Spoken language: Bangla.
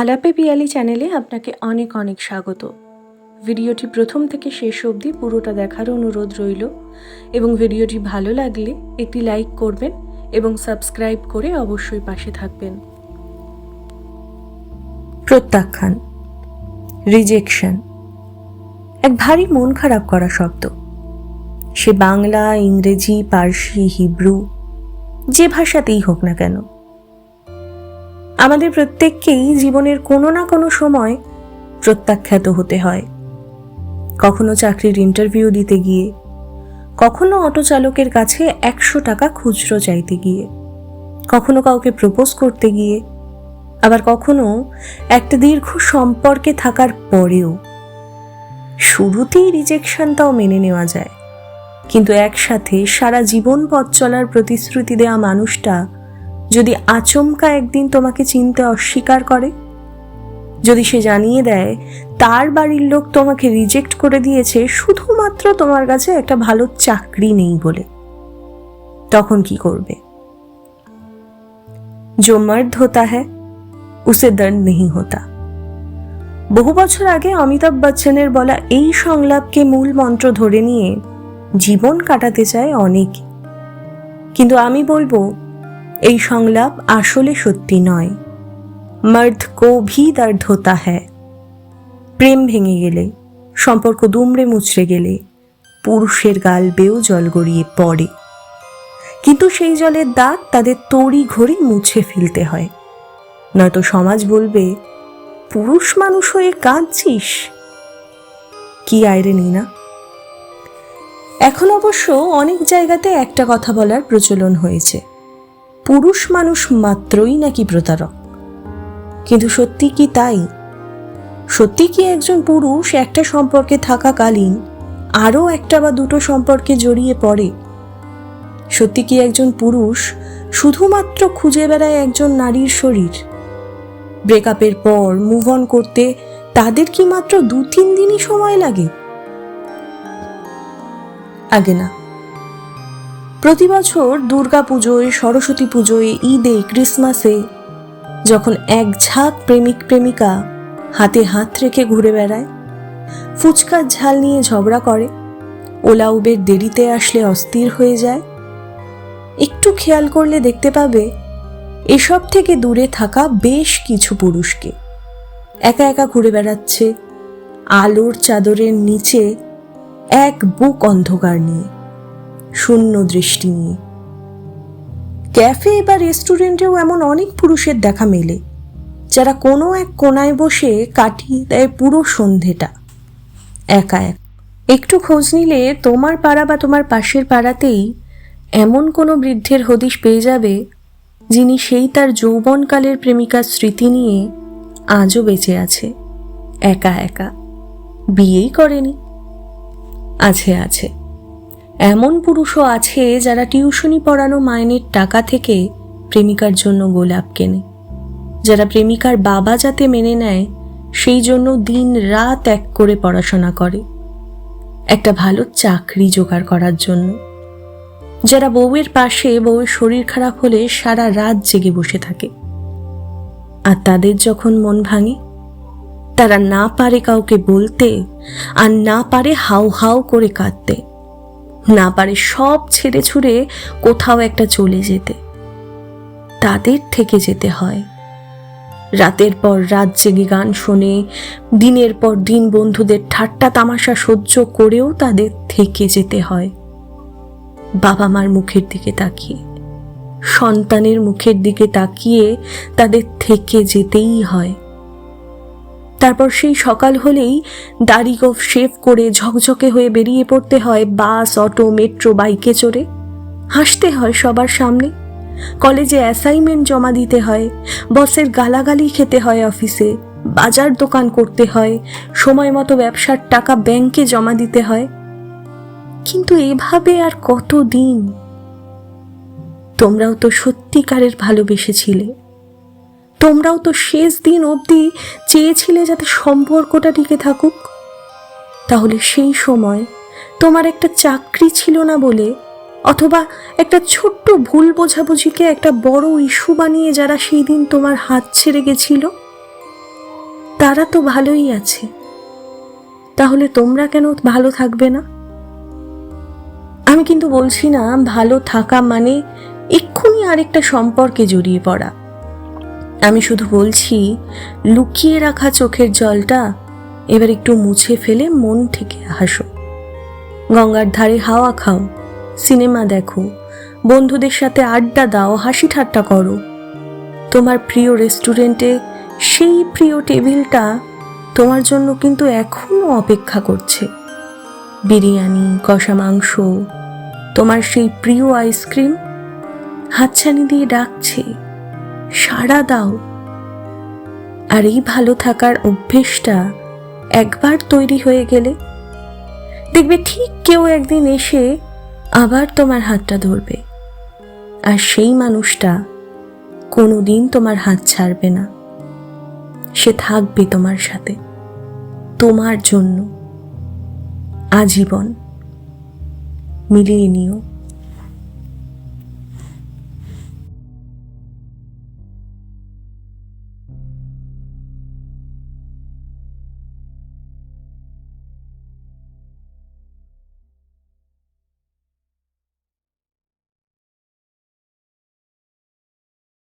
আলাপে পিয়ালি চ্যানেলে আপনাকে অনেক অনেক স্বাগত। ভিডিওটি প্রথম থেকে শেষ অবধি পুরোটা দেখার অনুরোধ রইল এবং ভিডিওটি ভালো লাগলে একটি লাইক করবেন এবং সাবস্ক্রাইব করে অবশ্যই পাশে থাকবেন। প্রত্যাখ্যান, রিজেকশন, এক ভারী মন খারাপ করা শব্দ। সে বাংলা, ইংরেজি, পার্সি, হিব্রু, যে ভাষাতেই হোক না কেন। আমাদের প্রত্যেককেই জীবনের কোনো না কোনো সময় প্রত্যাখ্যাত হতে হয়। কখনো চাকরির ইন্টারভিউ দিতে গিয়ে, কখনো অটো চালকের কাছে একশো টাকা খুচরো চাইতে গিয়ে, কখনো কাউকে প্রপোজ করতে গিয়ে, আবার কখনো একটা দীর্ঘ সম্পর্কে থাকার পরেও। শুরুতেই রিজেকশন তাও মেনে নেওয়া যায়, কিন্তু একসাথে সারা জীবন পথ চলার প্রতিশ্রুতি দেওয়া মানুষটা যদি আচমকা একদিন তোমাকে চিনতে অস্বীকার করে যদি সে জানিয়ে দেয় তার বাড়ির লোক তোমাকে রিজেক্ট করে দিয়েছে শুধুমাত্র তোমার কাছে একটা ভালো চাকরি নেই বলে তখন কি করবে जो मर्द होता है उसे दर्द नहीं होता বহু বছর আগে অমিতাভ বচ্চনের বলা এই সংলাপকে মূল মন্ত্র ধরে নিয়ে জীবন কাটাতে চায় অনেকে কিন্তু আমি বলবো এই সংলাপ আসলে সত্যি নয়। মর্দ কো ভি হতা হ্যায়। প্রেম ভেঙে গেলে, সম্পর্ক দুমড়ে মুচড়ে গেলে, পুরুষের গাল বেও জল গড়িয়ে পড়ে। কিন্তু সেই জলের দাগ তাদের তড়ি ঘড়ি মুছে ফেলতে হয়। নয়তো সমাজ বলবে, পুরুষ মানুষ হয়ে কাঁদছিস? কি আয়রে না? এখন অবশ্য অনেক জায়গাতে একটা কথা বলার প্রচলন হয়েছে। পুরুষ মানুষ মাত্রই নাকি প্রতারক? কিন্তু সত্যি কি তাই? সত্যি কি একজন পুরুষ একটা সম্পর্কে থাকাকালীন আরও একটা বা দুটো সম্পর্কে জড়িয়ে পড়ে? সত্যি কি একজন পুরুষ শুধুমাত্র খুঁজে বেড়ায় একজন নারীর শরীর? ব্রেকআপের পর মুভ অন করতে তাদের কি মাত্র দু তিন দিনই সময় লাগে? আগে না। প্রতি বছর দুর্গা পুজোয়, সরস্বতী পুজোয়, ঈদে, ক্রিসমাসে যখন এক ঝাঁক প্রেমিক প্রেমিকা হাতে হাত রেখে ঘুরে বেড়ায় ফুচকার ঝাল নিয়ে ঝগড়া করে, ওলা উবের দেরিতে আসলে অস্থির হয়ে যায়, একটু খেয়াল করলে দেখতে পাবে এসব থেকে দূরে থাকা বেশ কিছু পুরুষকে। একা একা ঘুরে বেড়াচ্ছে, আলোর চাদরের নিচে এক বুক অন্ধকার নিয়ে। শূন্য দৃষ্টি নিয়ে। ক্যাফে বা রেস্টুরেন্টেও এমন অনেক পুরুষের দেখা মেলে, যারা কোনো এক কোনায় বসে কাটিয়ে দেয় পুরো সন্ধেটা। একা এক। একটু খোঁজ নিলে তোমার পাড়া বা তোমার পাশের পাড়াতেই এমন কোনো বৃদ্ধের হদিশ পেয়ে যাবে, যিনি সেই তার যৌবনকালের প্রেমিকার স্মৃতি নিয়ে আজও বেঁচে আছে। একা একা। বিয়েই করেনি। আছে আছে। এমন পুরুষও আছে যারা টিউশনি পড়ানো মাইনের টাকা থেকে প্রেমিকার জন্য গোলাপ কেনে। যারা প্রেমিকার বাবা যাতে মেনে নেয়, সেই জন্য দিন রাত এক করে পড়াশোনা করে। একটা ভালো চাকরি জোগাড় করার জন্য। যারা বউয়ের পাশে বউয়ের শরীর খারাপ হলে সারা রাত জেগে বসে থাকে। আর তাদের যখন মন ভাঙে, তারা না পারে কাউকে বলতে আর না পারে হাউ হাউ করে কাঁদতে। না পারে সব ছেড়ে ছুড়ে কোথাও একটা চলে যেতে। তাদের থেকে যেতে হয়। রাতের পর রাত জেগে গান শোনে, দিনের পর দিন বন্ধুদের ঠাট্টা তামাশা সহ্য করেও তাদের থেকে যেতে হয়। বাবা মার মুখের দিকে তাকিয়ে, সন্তানের মুখের দিকে তাকিয়ে তাদের থেকে যেতেই হয়। তারপর সেই সকাল হলেই দাড়ি গোফ শেভ করে ঝকঝকে হয়ে বেরিয়ে পড়তে হয় বাস, অটো, মেট্রো, বাইকে চড়ে। হাসতে হয় সবার সামনে। কলেজে অ্যাসাইনমেন্ট জমা দিতে হয়, বসের গালাগালি খেতে হয় অফিসে, বাজার দোকান করতে হয়, সময় মতো ব্যবসার টাকা ব্যাংকে জমা দিতে হয়। কিন্তু এভাবে আর কত দিন তোমরাও তো সত্যিকারের ভালোবেসেছিলে। তোমরাও তো শেষ দিন অবধি চেয়েছিলে যাতে সম্পর্কটা টিকে থাকুক। তাহলে সেই সময় তোমার একটা চাকরি ছিল না বলে অথবা একটা ছোট্ট ভুল বোঝাবুঝিকে একটা বড় ইস্যু বানিয়ে যারা সেই দিন তোমার হাত ছেড়ে গেছিল? তারা তো ভালোই আছে। তাহলে তোমরা কেন ভালো থাকবে না? আমি কিন্তু বলছি না, ভালো থাকা মানে এক্ষুনি আরেকটা সম্পর্কে জড়িয়ে পড়া। আমি শুধু বলছি, লুকিয়ে রাখা চোখের জলটা এবার একটু মুছে ফেলে মন থেকে হাসো। গঙ্গার ধারে হাওয়া খাও, সিনেমা দেখো, বন্ধুদের সাথে আড্ডা দাও, হাসি ঠাট্টা করো। তোমার প্রিয় রেস্টুরেন্টে সেই প্রিয় টেবিলটা তোমার জন্য কিন্তু এখনও অপেক্ষা করছে। বিরিয়ানি, কষা মাংস, তোমার সেই প্রিয় আইসক্রিম হাতছানি দিয়ে ডাকছে। সাড়া দাও। আর এই ভালো থাকার অভ্যেসটা একবার তৈরি হয়ে গেলে দেখবে ঠিক কেউ একদিন এসে আবার তোমার হাতটা ধরবে। আর সেই মানুষটা কোনো দিন তোমার হাত ছাড়বে না। সে থাকবে তোমার সাথে, তোমার জন্য। আজীবন মিলিয়ে নিও।